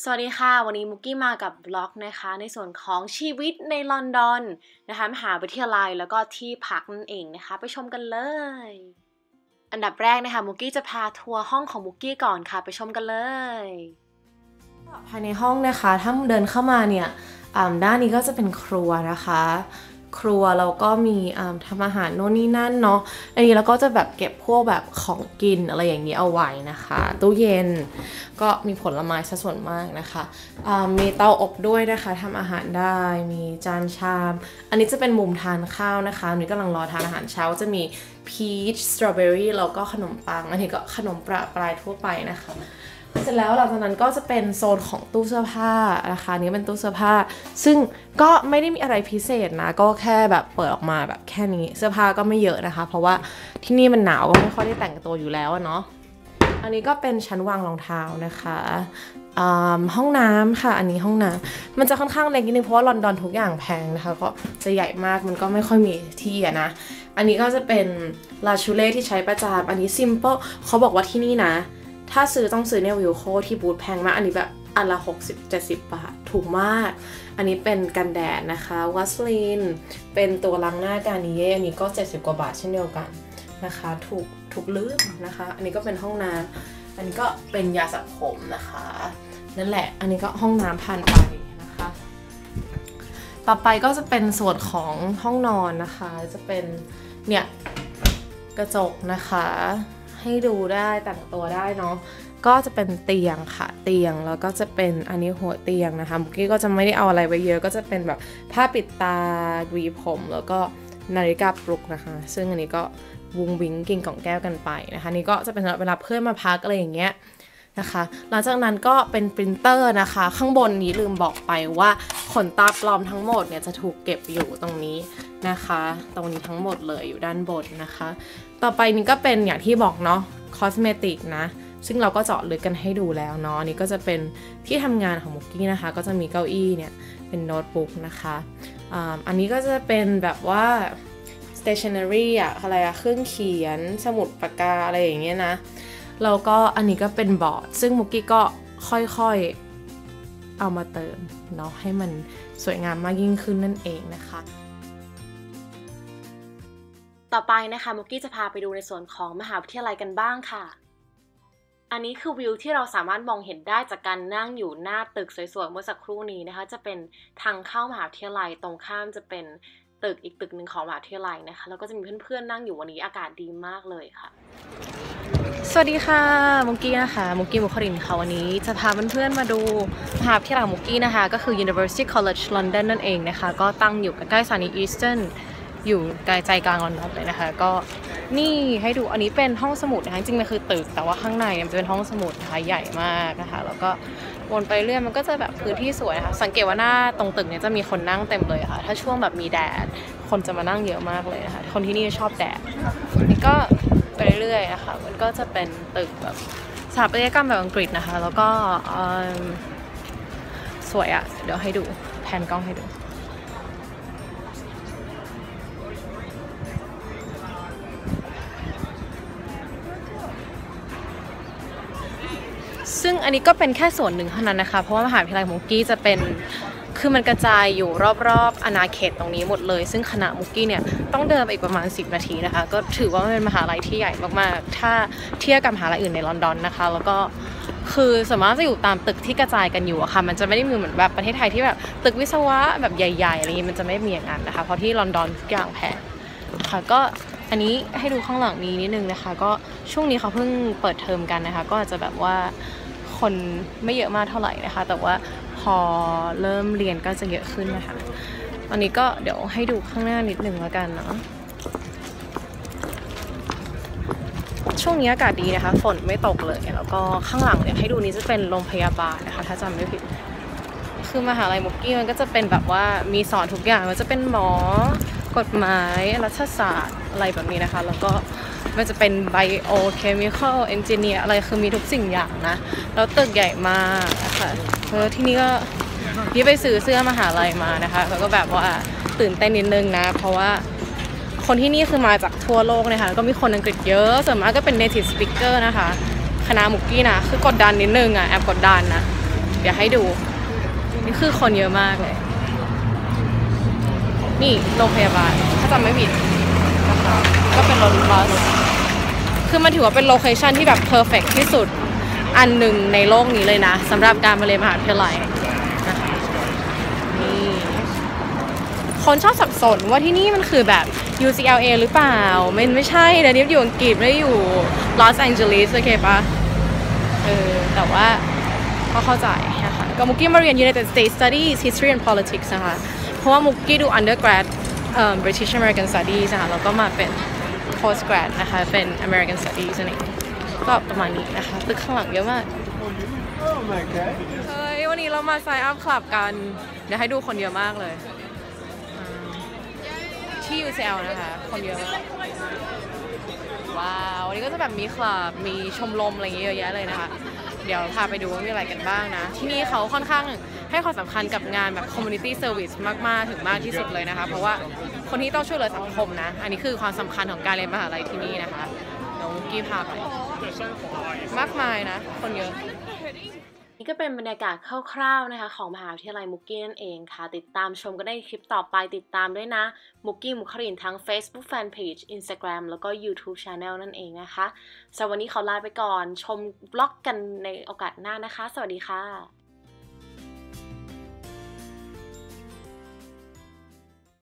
สวัสดีค่ะ วันนี้มุกกี้มากับบล็อกนะคะ ในส่วนของชีวิตในลอนดอนนะคะมหาวิทยาลัยแล้วก็ที่พักนั่นเองนะคะ ไปชมกันเลย อันดับแรกนะคะมุกกี้จะพาทัวร์ห้องของมุกกี้ก่อนค่ะ ไปชมกันเลย ภายในห้องนะคะ ถ้าเดินเข้ามาเนี่ยอ่าด้านนี้ก็จะเป็นครัวนะคะ ครัวเราก็มีทำอาหารโน่นนี่นั่นเนาะอันนี้เราก็จะแบบเก็บพวกแบบของกินอะไรอย่างนี้เอาไว้นะคะ ตู้เย็นก็มีผลไม้ซะส่วนมากนะคะมีเตาอบด้วยนะคะทำอาหารได้มีจานชาม อันนี้จะเป็นมุมทานข้าวนะคะอันนี้กำลังรอทานอาหารเช้าจะมีพีชสตรอเบอรี่แล้วก็ขนมปัง อันนี้ก็ขนมประปรายทั่วไปนะคะ เสร็จแล้วหลังจากนั้นก็จะเป็นโซนของตู้เสื้อผ้านะคะ นี้เป็นตู้เสื้อผ้า ซึ่งก็ไม่ได้มีอะไรพิเศษนะ ก็แค่แบบเปิดออกมาแบบแค่นี้ เสื้อผ้าก็ไม่เยอะนะคะ เพราะว่าที่นี่มันหนาวก็ไม่ค่อยได้แต่งตัวอยู่แล้วเนาะ อันนี้ก็เป็นชั้นวางรองเท้านะคะห้องน้ำค่ะ อันนี้ห้องน้ำมันจะค่อนข้างเล็กนิดนึงเพราะว่าลอนดอนทุกอย่างแพงนะคะ ก็จะใหญ่มากมันก็ไม่ค่อยมีที่อะนะ อันนี้ก็จะเป็นลาชูเล่ที่ใช้ประจำอันนี้ซิมเปิลเขาบอกว่าที่นี่นะ ถ้าซื้อต้องซื้อเนวิวโคที่บูธแพงมาก อันนี้แบบอันละ 60-70 บาท ถูกมาก อันนี้เป็นกันแดดนะคะวัสลีนเป็นตัวล้างหน้าการนิเยอันนี้ก็ 70 กว่าบาทเช่นเดียวกันนะคะ ถูกถูกลืมนะคะ อันนี้ก็เป็นห้องน้ำอันนี้ก็เป็นยาสระผมนะคะนั่นแหละ อันนี้ก็ห้องน้ำผ่านไปนะคะ ต่อไปก็จะเป็นส่วนของห้องนอนนะคะ จะเป็นเนี่ยกระจกนะคะ ให้ดูได้แต่งตัวได้เนาะก็จะเป็นเตียงค่ะเตียงแล้วก็จะเป็นอันนี้หัวเตียงนะคะมุกกี้ก็จะไม่ได้เอาอะไรไว้เยอะ ก็จะเป็นแบบผ้าปิดตาหวีผม แล้วก็นาฬิกาปลุกนะคะ ซึ่งอันนี้ก็วุงวิงกินกล่องแก้วกันไปนะคะ นี่ก็จะเป็นสำหรับเวลาเพื่อนมาพักอะไรอย่างเงี้ยนะคะ หลังจากนั้นก็เป็นปรินเตอร์นะคะ ข้างบนนี้ลืมบอกไปว่าขนตาปลอมทั้งหมดเนี่ยจะถูกเก็บอยู่ตรงนี้ นะคะ ตรงนี้ทั้งหมดเลยอยู่ด้านบนนะคะ ต่อไปนี้ก็เป็นอย่างที่บอกเนาะคอสเมติกนะ ซึ่งเราก็เจาะลึกกันให้ดูแล้วเนาะนี่ก็จะเป็นที่ทำงานของมุกกี้นะคะ ก็จะมีเก้าอี้เนี่ยเป็นโน้ตบุ๊กนะคะอาอันนี้ก็จะเป็นแบบว่า stationery อะอะไรอะเครื่องเขียนสมุดปากกาอะไรอย่างเงี้ยนะแล้วก็อันนี้ก็เป็นบอร์ด ซึ่งมุกกี้ก็ค่อยๆเอามาเติมเนาะให้มันสวยงามมากยิ่งขึ้นนั่นเองนะคะ ต่อไปนะคะมุกกี้จะพาไปดูในส่วนของมหาวิทยาลัยกันบ้างค่ะ อันนี้คือวิวที่เราสามารถมองเห็นได้จากการนั่งอยู่หน้าตึกสวยๆเมื่อสักครู่นี้นะคะ จะเป็นทางเข้ามหาวิทยาลัยตรงข้ามจะเป็นตึกอีกตึกหนึ่งของมหาวิทยาลัยนะคะแล้วก็จะมีเพื่อนๆนั่งอยู่วันนี้อากาศดีมากเลยค่ะ สวัสดีค่ะมุกกี้นะคะมุกกี้มุครินค่ะวันนี้จะพาเพื่อนๆมาดูมหาวิทยาลัยมุกกี้นะคะ ก็คือ University College London นั่นเองนะคะ ก็ตั้งอยู่ใกล้ๆสถานี Eastern อยู่ใกลใจกลางลอนดอนเลยนะคะ ก็นี่ให้ดูอันนี้เป็นห้องสมุดนะคะจริงมันคือตึก แต่ว่าข้างในเนี่ยมันจะเป็นห้องสมุดนะคะใหญ่มากนะคะ แล้วก็วนไปเรื่อยมันก็จะแบบพื้นที่สวยนะคะสังเกตว่าหน้าตรงตึกเนี่ยจะมีคนนั่งเต็มเลยค่ะ ถ้าช่วงแบบมีแดด คนจะมานั่งเยอะมากเลยนะคะ คนที่นี่ชอบแดดนี่ก็ไปเรื่อยๆนะคะมันก็จะเป็นตึกแบบสถาปัตยกรรมแบบอังกฤษนะคะ แล้วก็สวยอะ่ะเดี๋ยวให้ดูแผนกล้องให้ดู ซึ่งอันนี้ก็เป็นแค่ส่วนหนึ่งเท่านั้นนะคะ เพราะว่ามหาวิทยาลัยมุกกี้จะเป็นคือมันกระจายอยู่รอบๆอาณาเขตตรงนี้หมดเลย ซึ่งคณะมุกกี้เนี่ยต้องเดินไปอีกประมาณ 10 นาทีนะคะ ก็ถือว่าเป็นมหาลัยที่ใหญ่มากๆ ถ้าเทียบกับมหาลัยอื่นในลอนดอนนะคะ แล้วก็คือสามารถจะอยู่ตามตึกที่กระจายกันอยู่อะค่ะ มันจะไม่ได้มีเหมือนแบบประเทศไทยที่แบบตึกวิศวะแบบใหญ่ๆอะไรอย่างงี้มันจะไม่มีอย่างนั้นนะคะ เพราะที่ลอนดอนทุกอย่างแพงค่ะก็อันนี้ให้ดูข้างหลังนี้นิดนึงนะคะ ก็ช่วงนี้เขาเพิ่งเปิดเทอมกันนะคะ ก็อาจจะแบบว่า คนไม่เยอะมากเท่าไหร่นะคะ แต่ว่าพอเริ่มเรียนก็จะเยอะขึ้นนะคะอันนี้ก็เดี๋ยวให้ดูข้างหน้านิดหนึ่งแล้วกันเนาะช่วงนี้อากาศดีนะคะ ฝนไม่ตกเลย แล้วก็ข้างหลังเนี่ยให้ดูนี้จะเป็นโรงพยาบาลนะคะ ถ้าจำไม่ผิด คือมหาลัยมุกกี้มันก็จะเป็นแบบว่ามีสอนทุกอย่างมันจะเป็นหมอกฎหมายรัฐศาสตร์อะไรแบบนี้นะคะ แล้วก็ มันจะเป็น biochemical engineer อะไรคือมีทุกสิ่งอย่างนะ แล้วตึกใหญ่มากนะคะแล้วที่นี่ก็นี่ไปซื้อเสื้อมาหาลัยมานะคะแล้วก็แบบว่าตื่นเต้นนิดนึงนะ เพราะว่าคนที่นี่คือมาจากทั่วโลกนะคะแล้วก็มีคนอังกฤษเยอะ ส่วนมากก็เป็น native speaker นะคะ คณะมุกกี้นะ คือกดดันนิดนึงอะ แอบกดดันนะ เดี๋ยวให้ดู นี่คือคนเยอะมากเลย นี่โรงพยาบาล ถ้าจำไม่ผิดนะคะ ก็เป็นรถบัส คือมันถือว่าเป็นโลเคชันที่แบบเพอร์เฟกที่สุดอันหนึ่งในโลกนี้เลยนะสำหรับการมาเรียนมหาวิทยาลัยนะคะนี่คนชอบสับสนว่าที่นี่มันคือแบบ UCLA หรือเปล่า มันไม่ใช่นะนี่อยู่อังกฤษไม่ได้อยู่ลอสแองเจลิสโอเคปะเออแต่ว่าก็เข้าใจนะคะก็มุกกี้มาเรียน United States Studies History and Politics นะคะ เพราะว่ามุกกี้ดู undergrad เอ่อ British American Studies นะคะแล้วก็มาเป็น postgrad นะคะ เป็น American Studies นั่นเองก็ประมาณนี้นะคะตึกข้างหลังเยอะมากเฮ้ย วันนี้เรามา sign up club กัน เดี๋ยวให้ดูคนเยอะมากเลย ที่ UCL นะคะ คนเยอะมากว้าว วันนี้ก็จะแบบมีคลับ มีชมรมอะไรอย่างเงี้ยเยอะแยะเลยนะคะ เดี๋ยวพาไปดูว่ามีอะไรกันบ้างนะ ที่นี่เขาค่อนข้างให้ความสำคัญกับงานแบบ community service มาก ๆ ถึงมากที่สุดเลยนะคะ เพราะว่าคนที่ต้องช่วยเหลือสังคมนะ อันนี้คือความสำคัญของการเรียนมหาลัยที่นี่นะคะน้องกี้พาไปมากมายนะ คนเยอะ นี่ก็เป็นบรรยากาศคร่าวๆนะคะ ของมหาวิทยาลัยมุกกี้นั่นเองค่ะ ติดตามชมกันได้คลิปต่อไปติดตามด้วยนะ มุกกี้มุครินทั้ง Facebook Fanpage Instagram แล้วก็ YouTube Channel นั่นเองนะคะสำหรับวันนี้ขอลาไปก่อนชมบล็อกกันในโอกาสหน้านะคะ สวัสดีค่ะ